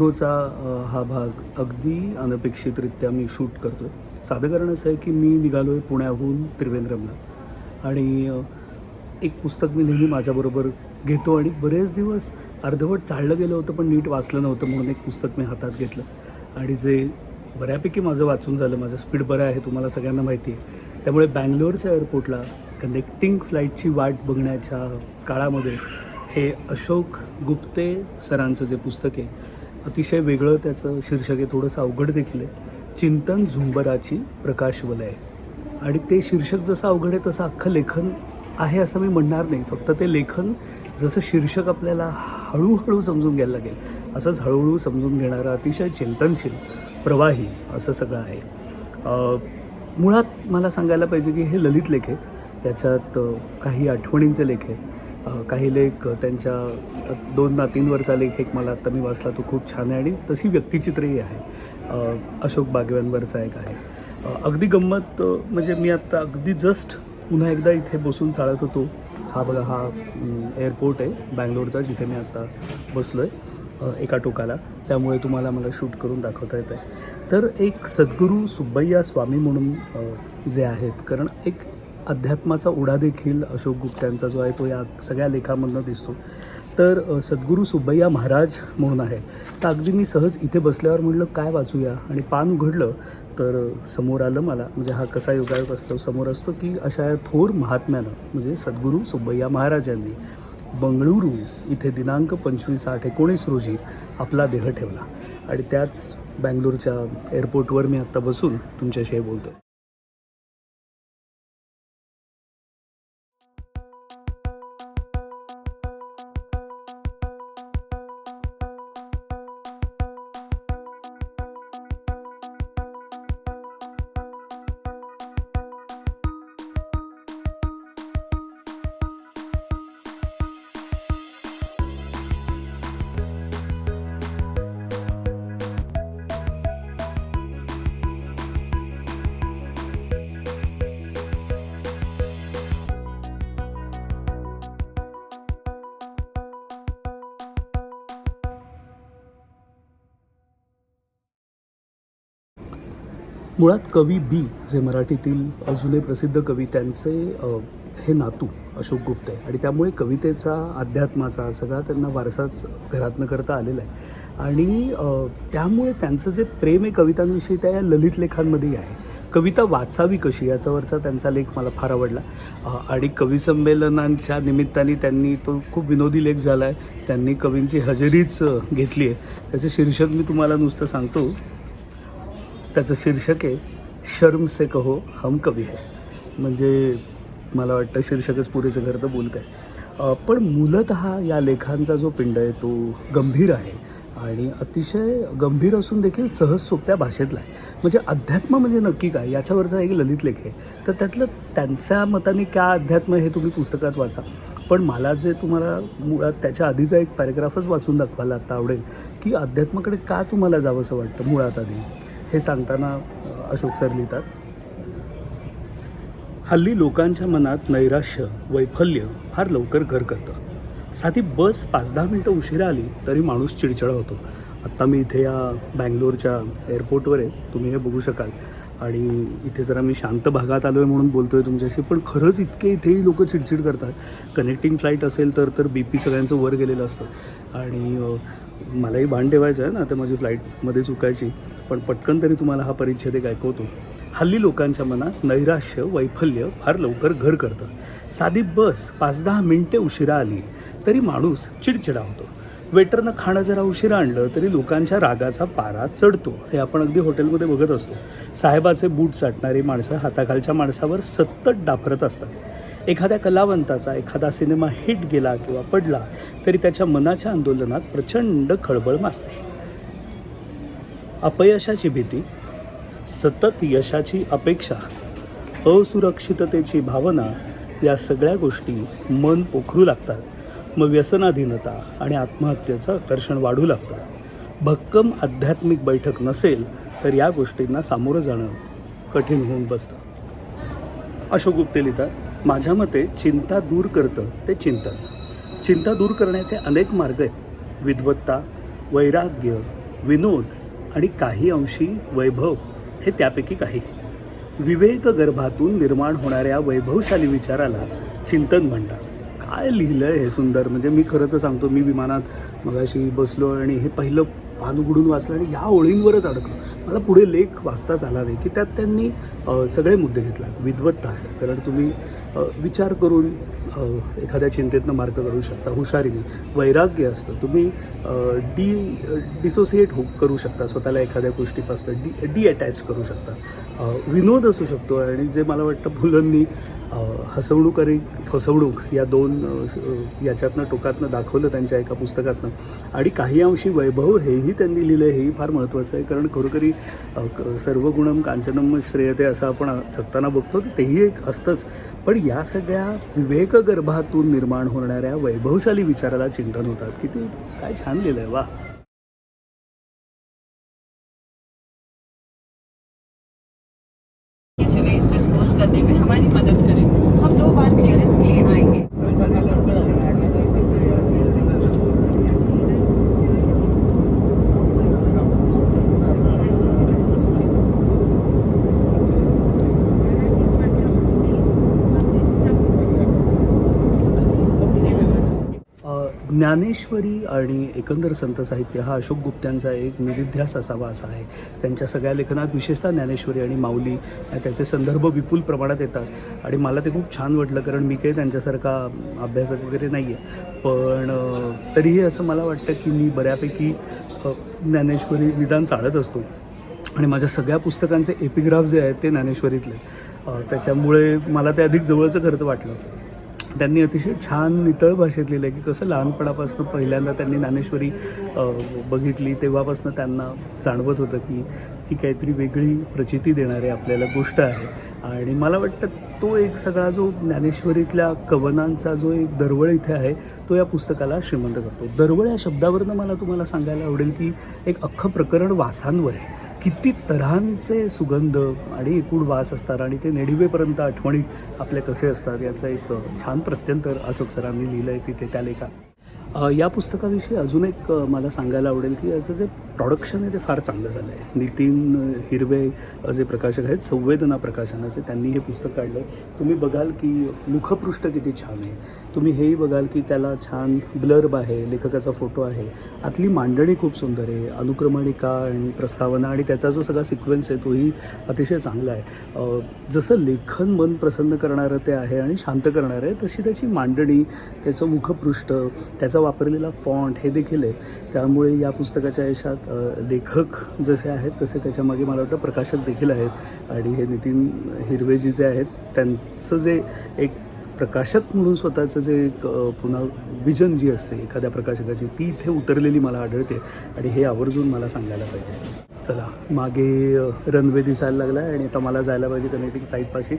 बुकबुरोचा हा भाग अगदी अनपेक्षितरित्या मी शूट करतो आहे साधं कारण असं आहे की मी निघालो आहे पुण्याहून त्रिवेंद्रमला. आणि एक पुस्तक मी नेहमी माझ्याबरोबर घेतो आणि बरेच दिवस अर्धवट चाललं गेलं होतं पण नीट वाचलं नव्हतं म्हणून एक पुस्तक मी हातात घेतलं. आणि जे बऱ्यापैकी माझं वाचून झालं माझं स्पीड बरं आहे तुम्हाला सगळ्यांना माहिती आहे. त्यामुळे बँगलोरच्या एअरपोर्टला कनेक्टिंग फ्लाईटची वाट बघण्याच्या काळामध्ये हे अशोक गुप्ते सरांचं जे पुस्तक आहे अतिशय वेगळं त्याचं शीर्षक आहे थोडंसं अवघड देखील आहे. चिंतन झुंबराची प्रकाशवलय आणि ते शीर्षक जसं अवघड आहे तसं अख्खं लेखन आहे असं मी म्हणणार नाही. फक्त ते लेखन जसं शीर्षक आपल्याला हळूहळू समजून घ्यायला लागेल असंच हळूहळू समजून घेणारा अतिशय चिंतनशील प्रवाही असं सगळं आहे. मुळात मला सांगायला पाहिजे की हे ललित लेख आहेत. याच्यात काही आठवणींचे लेख आहेत. काही लेख त्यांच्या दोन नातींवरचा लेख एक मला आत्ता मी वाचला तो खूप छान आहे आणि तशी व्यक्तिचित्रही आहे. अशोक बागव्यांवरचा एक आहे. अगदी गंमत म्हणजे मी आत्ता अगदी जस्ट पुन्हा एकदा इथे बसून चालत होतो. हा बघा हा एअरपोर्ट आहे बँगलोरचा जिथे मी आत्ता बसलो आहे एका टोकाला. त्यामुळे तुम्हाला मला शूट करून दाखवता येत आहे तर एक सद्गुरू सुब्बय्या स्वामी म्हणून जे आहेत कारण एक अध्यात्माचा उडा देखील अशोक गुप्त्यांचा जो आहे तो या सगळ्या लेखामधनं दिसतो. तर सद्गुरू सुब्बय्या महाराज म्हणून आहे तर अगदी मी सहज इथे बसल्यावर म्हटलं काय वाचूया? आणि पान उघडलं तर समोर आलं मला. म्हणजे हा कसा योगायोग असतो? समोर असतो की अशा या थोर महात्म्यानं म्हणजे सद्गुरू सुब्बय्या महाराज यांनी बंगळुरू इथे दिनांक पंचवीस आठ एकोणीस रोजी आपला देह ठेवला. आणि त्याच बँगलोरच्या एअरपोर्टवर मी आत्ता बसून तुमच्याशी बोलतो मुळात कवी बी जे मराठीतील जुने प्रसिद्ध कवी त्यांचे हे नातू अशोक गुप्ते आणि त्यामुळे कवितेचा अध्यात्माचा सगळा त्यांना वारसाच घरातनं करता आलेला आहे. आणि त्यामुळे त्यांचं जे प्रेम आहे कवितांविषयी त्या या ललित लेखांमध्येही आहे. कविता वाचावी कशी? याच्यावरचा त्यांचा लेख मला फार आवडला. आणि कविसंमेलनांच्या निमित्ताने त्यांनी तो खूप विनोदी लेख झाला आहे त्यांनी कवींची हजेरीच घेतली आहे. त्याचं शीर्षक मी तुम्हाला नुसतं सांगतो. त्याचं शीर्षक आहे शर्म से कहो हम कवी है. म्हणजे मला वाटतं शीर्षकच पुरेचं घर तर बोल काय पण मूलत या लेखांचा जो पिंड आहे तो गंभीर आहे आणि अतिशय गंभीर असून देखील सहज सोप्या भाषेतला आहे. म्हणजे अध्यात्म म्हणजे नक्की काय? याच्यावरचा एक ललित लेख आहे. तर त्यातलं त्यांच्या मताने क्या अध्यात्म हे तुम्ही पुस्तकात वाचा. पण मला जे तुम्हाला मुळात त्याच्या आधीचा एक पॅरेग्राफच वाचून दाखवायला आता आवडेल की अध्यात्माकडे का तुम्हाला जावंसं वाटतं मुळात आधी? हे सांगताना अशोक सर लिहितात हल्ली लोकांच्या मनात नैराश्य वैफल्य फार लवकर घर करतं. साधी बस पाच दहा मिनटं उशिरा आली तरी माणूस चिडचिडा होतो. आत्ता मी इथे या बँगलोरच्या एअरपोर्टवर आहे तुम्ही हे बघू शकाल. आणि इथे जरा मी शांत भागात आलो आहे म्हणून बोलतो आहे तुमच्याशी पण खरंच इतके इथेही लोक चिडचिड करतात. कनेक्टिंग फ्लाईट असेल तर तर बी पी सगळ्यांचं वर गेलेलं असतं. आणि मलाही भान ठेवायचं आहे ना आता माझी फ्लाईटमध्ये चुकायची. पण पटकन तरी तुम्हाला हा परिच्छेद एक ऐकवतो. हल्ली लोकांच्या मनात नैराश्य वैफल्य फार लवकर घर करतं. साधी बस पाच दहा मिनटे उशिरा आली तरी माणूस चिडचिडा होतो. वेटरनं खाणं जरा उशिरा आणलं तरी लोकांच्या रागाचा पारा चढतो. हे आपण अगदी हॉटेलमध्ये बघत असतो. साहेबाचे बूट चाटणारी माणसं हाताखालच्या माणसावर सतत डाफरत असतात. एखाद्या कलावंताचा एखादा सिनेमा हिट गेला किंवा पडला तरी त्याच्या मनाच्या आंदोलनात प्रचंड खळबळ मासते अपयशाची भीती सतत यशाची अपेक्षा असुरक्षिततेची भावना या सगळ्या गोष्टी मन पोखरू लागतात. मग व्यसनाधीनता आणि आत्महत्येचं आकर्षण वाढू लागतं. भक्कम आध्यात्मिक बैठक नसेल तर या गोष्टींना सामोरं जाणं कठीण होऊन बसतं. अशोक गुप्ते लिहितात माझ्या मते चिंता दूर करतं ते चिंतन चिंता दूर करण्याचे अनेक मार्ग आहेत. विद्वत्ता वैराग्य विनोद आणि काही अंशी वैभव हे त्यापैकी काही. विवेक गर्भातून निर्माण होणाऱ्या वैभवशाली विचाराला चिंतन म्हणतात. काय लिहिलं आहे हे सुंदर? म्हणजे मी खरं तर सांगतो मी विमानात मगाशी बसलो आणि हे पहिलं पान उघडून वाचलं आणि ह्या ओळींवरच अडकलो. मला पुढे लेख वाचताच आला नाही की त्यात त्यांनी सगळे मुद्दे घेतला विद्वत्ता आहे कारण तुम्ही विचार करून एखाद्या चिंतेतनं मार्ग काढू शकता हुशारीने. वैराग्य असतं. तुम्ही डी डिसोसिएट हो करू शकता स्वतःला एखाद्या गोष्टीपासून डी डी अटॅच करू शकता. विनोद असू शकतो आणि जे मला वाटतं फुलंनी हसवणूक आणि फसवणूक या दोन याच्यातनं टोकातनं दाखवलं त्यांच्या एका पुस्तकातनं. आणि काही अंशी वैभव हेही त्यांनी लिहिलं हेही फार महत्त्वाचं आहे. कारण खरोखरी क- सर्व गुणम कांचनम श्रेयते असं आपण जगताना बघतो तर तेही एक असतंच. पण या सगळ्या विवेकगर्भातून निर्माण होणाऱ्या वैभवशाली विचाराला चिंतन होतात. किती काय छान लिहिलं आहे वा किसी वेस्ट डिस्पोज करने में हमारी मदद करें हम दो बार क्लियरेंस के लिए आएंगे अ, ज्ञानेश्वरी आणि एकंदर संत साहित्य हा अशोक गुप्त्यांचा एक निरिध्यास असावा असा आहे. त्यांच्या सगळ्या लेखनात विशेषतः ज्ञानेश्वरी आणि माऊली त्याचे संदर्भ विपुल प्रमाणात येतात. आणि मला ते खूप छान वाटलं कारण मी काही त्यांच्यासारखा अभ्यासक वगैरे नाही आहे पण तरीही असं मला वाटतं की मी बऱ्यापैकी ज्ञानेश्वरी निदान चालत असतो. आणि माझ्या सगळ्या पुस्तकांचे एपिग्राफ जे आहेत ते ज्ञानेश्वरीतले. त्याच्यामुळे मला ते अधिक जवळचं खरं वाटलं. त्यांनी अतिशय छान नितळ भाषेत लिहिलं आहे की कसं लहानपणापासून पहिल्यांदा त्यांनी ज्ञानेश्वरी बघितली तेव्हापासून त्यांना जाणवत होतं की ही काहीतरी वेगळी प्रचिती देणारी आपल्याला गोष्ट आहे. आणि मला वाटतं तो एक सगळा जो ज्ञानेश्वरीतल्या कवनांचा जो एक दरवळ इथे आहे तो या पुस्तकाला श्रीमंत करतो. दरवळ या शब्दावरनं मला तुम्हाला सांगायला आवडेल की एक अख्खं प्रकरण वासांवर आहे. किती तऱ्हांचे सुगंध आणि एकूण वास असतात आणि ते नेडिवेपर्यंत आठवणीत आपले कसे असतात याचं एक छान प्रत्यंतर अशोक सरांनी लिहिलं आहे तिथे त्या लेखात. या पुस्तकाविषयी अजून एक मला सांगायला आवडेल की याचं जे प्रॉडक्शन आहे ते फार चांगलं झालं आहे. नितीन हिरवे जे प्रकाशक आहेत संवेदना प्रकाशनाचे त्यांनी हे पुस्तक काढलं आहे तुम्ही बघाल की मुखपृष्ठ किती छान आहे. तुम्ही हेही बघाल की त्याला छान ब्लर्ब आहे लेखकाचा फोटो आहे. आतली मांडणी खूप सुंदर आहे. अनुक्रमणिका आणि प्रस्तावना आणि त्याचा जो सगळा सिक्वेन्स आहे तोही अतिशय चांगला आहे. जसं लेखन मन प्रसन्न करणारं ते आहे आणि शांत करणारं आहे तशी त्याची मांडणी त्याचं मुखपृष्ठ त्याचा वापरलेला फॉन्ट हे देखील आहे. त्यामुळे या पुस्तकाच्या यशात लेखक जसे आहेत तसे त्याच्यामागे मला वाटतं प्रकाशक देखील आहेत. आणि हे नितीन हिरवेजी जे आहेत त्यांचं जे एक प्रकाशक म्हणून स्वतःचं जे एक पुन्हा विजन जी असते एखाद्या प्रकाशकाची ती इथे उतरलेली मला आढळते. आणि हे आवर्जून मला सांगायला पाहिजे. चला मागे रनवे दिसायला लागला आहे आणि आता मला जायला पाहिजे कनेक्टिंग फ्लाईटपाशी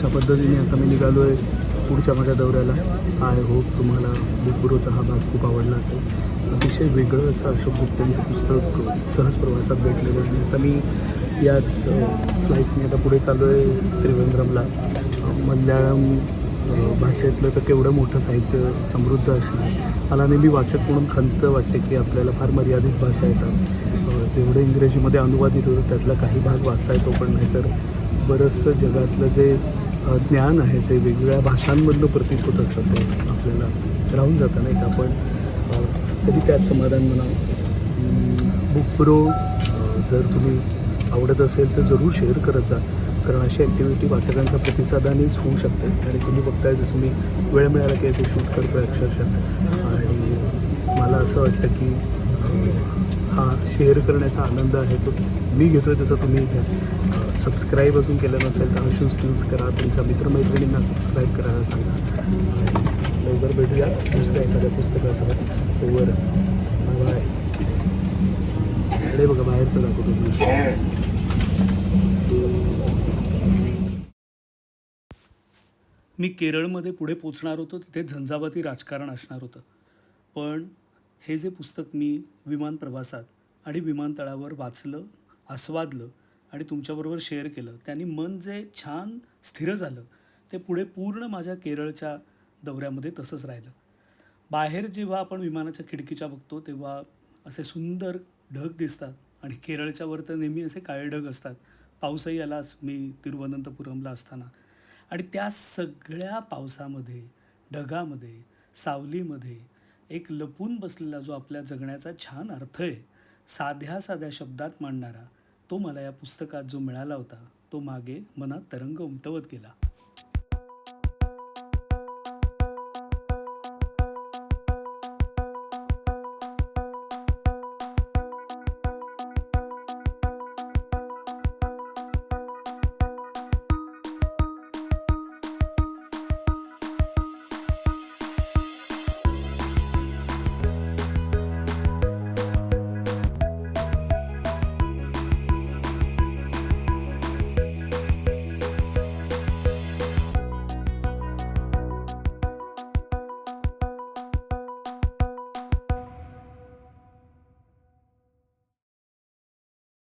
अशा पद्धतीने आता मी निघालो आहे पुढच्या माझ्या दौऱ्याला. आय होप तुम्हाला बुकबुरोचा हा भाग खूप आवडला असेल. अतिशय वेगळं असं अशोक गुप्तांचं पुस्तक सहज प्रवासात भेटलेलं आणि आता मी याच फ्लाईटने आता पुढे चालू आहे त्रिवेंद्रमला मल्याळम भाषेतलं तर केवढं मोठं साहित्य समृद्ध असणं मला नेहमी वाचक म्हणून खंत वाटते की आपल्याला फार मर्यादित भाषा येतात. जेवढं इंग्रजीमध्ये अनुवादित होतं त्यातला काही भाग वाचता येतो पण नाही तर बरंचसं जगातलं जे ज्ञान आहे जे वेगवेगळ्या भाषांमधलं प्रतीत होत असतं ते आपल्याला राहून जातं नाही का? पण तरी त्यात समाधान म्हणा. बुक प्रो जर तुम्ही आवडत असेल तर जरूर शेअर करत जा. कारण अशी ॲक्टिव्हिटी वाचकांच्या प्रतिसादानेच होऊ शकते. आणि तुम्ही बघताय जसं मी वेळ मिळाला की याचं शूट करतो आहे अक्षरशः. आणि मला असं वाटतं की हा शेअर करण्याचा आनंद आहे तो मी घेतो आहे तसा तुम्ही घ्या. सबस्क्राईब अजून केलं नसेल तर अशूज यूज करा. तुमच्या मित्रमैत्रिणींना सबस्क्राईब करायला सांगा. लवकर भेटूया दुसऱ्या एखाद्या पुस्तकासह ओवर बाय अरे बघा बाहेरचं दाखवतो तुम्ही मी केरळमध्ये पुढे पोचणार होतो तिथे झंझावाती राजकारण असणार होतं. पण हे जे पुस्तक मी विमान प्रवासात आणि विमानतळावर वाचलं आस्वादलं आणि तुमच्याबरोबर शेअर केलं त्यांनी मन जे छान स्थिर झालं ते पुढे पूर्ण माझ्या केरळच्या दौऱ्यामध्ये तसंच राहिलं. बाहेर जेव्हा आपण विमानाच्या खिडकीच्या बघतो तेव्हा असे सुंदर ढग दिसतात आणि केरळच्या वर तर नेहमी असे काळे ढग असतात. पाऊसही आलाच मी तिरुवनंतपुरमला असताना. आणि त्या सगळ्या पावसामध्ये ढगामध्ये सावलीमध्ये एक लपून बसलेला जो आपल्या जगण्याचा छान अर्थ आहे साध्या साध्या शब्दात मांडणारा तो मला या पुस्तकात जो मिळाला होता तो मागे मनात तरंग उमटवत गेला.